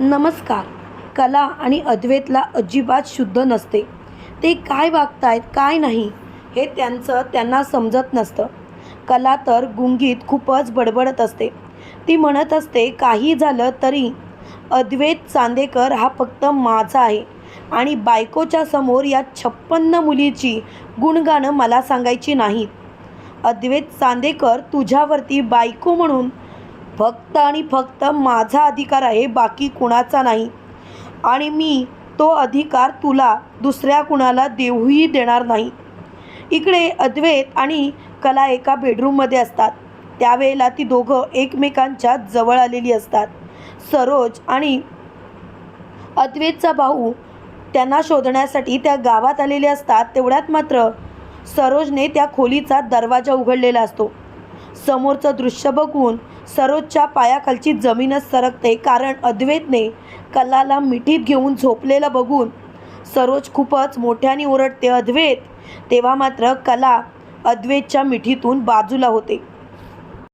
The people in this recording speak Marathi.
नमस्कार. कला आणि अद्वैतला अजिबात शुद्ध नसते. ते काय वागतायत काय नाही हे त्यांचं त्यांना समजत नसतं. कला तर गुंगीत खूपच बडबडत असते. ती म्हणत असते काही झालं तरी अद्वैत चांदेकर हा फक्त माझा आहे आणि बायकोच्या समोर या छप्पन्न मुलीची गुणगाणं मला सांगायची नाहीत. अद्वैत चांदेकर तुझ्यावरती बायको म्हणून फक्त आणि फक्त माझा अधिकार आहे बाकी कुणाचा नाही. आणि मी तो अधिकार तुला दुसऱ्या कुणाला देऊही देणार नाही. इकडे अद्वैत आणि कला एका बेडरूममध्ये असतात. त्यावेळेला ती दोघं एकमेकांच्या जवळ आलेली असतात. सरोज आणि अद्वैतचा भाऊ त्यांना शोधण्यासाठी त्या गावात आलेले असतात. तेवढ्यात मात्र सरोजने त्या खोलीचा दरवाजा उघडलेला असतो. समोरचं दृश्य बघून सरोजच्या पायाखालची जमीनच सरकते कारण अद्वैतने कलाला मिठीत घेऊन झोपलेलं बघून सरोज खूपच मोठ्याने ओरडते अद्वैत. तेव्हा मात्र कला अद्वैतच्या मिठीतून बाजूला होते.